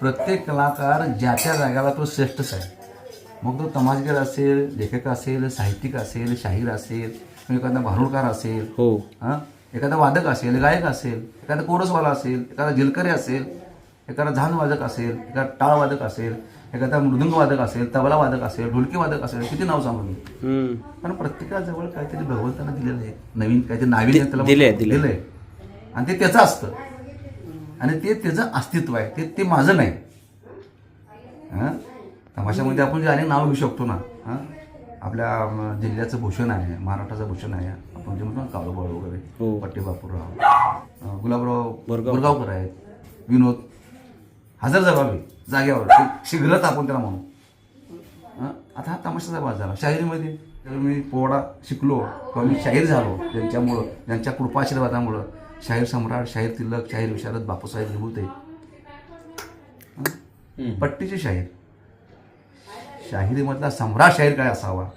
प्रत्येक कलाकार ज्या त्या जागेला तो श्रेष्ठच आहे. मग तो तमाशगीर असेल लेखक असेल साहित्यिक असेल शाहीर असेल एखादा भारुडकार असेल हो. हां? एखादा वादक असेल गायक असेल एखादा कोरसवाला असेल एखादा जिलकरी असेल एखादा झान वादक असेल एखादा टाळ वादक असेल एखादा मृदुंग वादक असेल तबला वादक असेल ढोलकी वादक असेल किती नाव सांगू मी. कारण प्रत्येकाजवळ काहीतरी भगवंतानं दिलेलं आहे नवीन काहीतरी नाविन्य त्याला. दिलंय. आणि ते त्याचं असतं. आणि ते त्याचं अस्तित्व आहे. ते ते माझं नाही. हां? तमाशामध्ये आपण जे अनेक नावं घेऊ शकतो ना. हां? आपल्या जिल्ह्याचं भूषण आहे महाराष्ट्राचं भूषण आहे. आपण जे म्हणतो ना काळोबाळ हो. वगैरे पट्टे बापूरराव गुलाबराव बोरगाव. बोरगावकर आहेत. विनोद. हजर जबाबी. जाग्यावर शि- शीघ्रच आपण त्याला म्हणू. हं? आता हा तमाशाचा भाग झाला. शाहिरीमध्ये. तर मी पोवाडा शिकलो. किंवा मी शाहीर झालो. त्यांच्यामुळं त्यांच्या कृपाशीर्वादामुळं शाहीर सम्राट शाहीर तिलक शाहीर विशारद बापूसाहेब विभूते हं? पट्टीचे शाहीर. शाहिरीमधला सम्राट शाहीर काय असावा?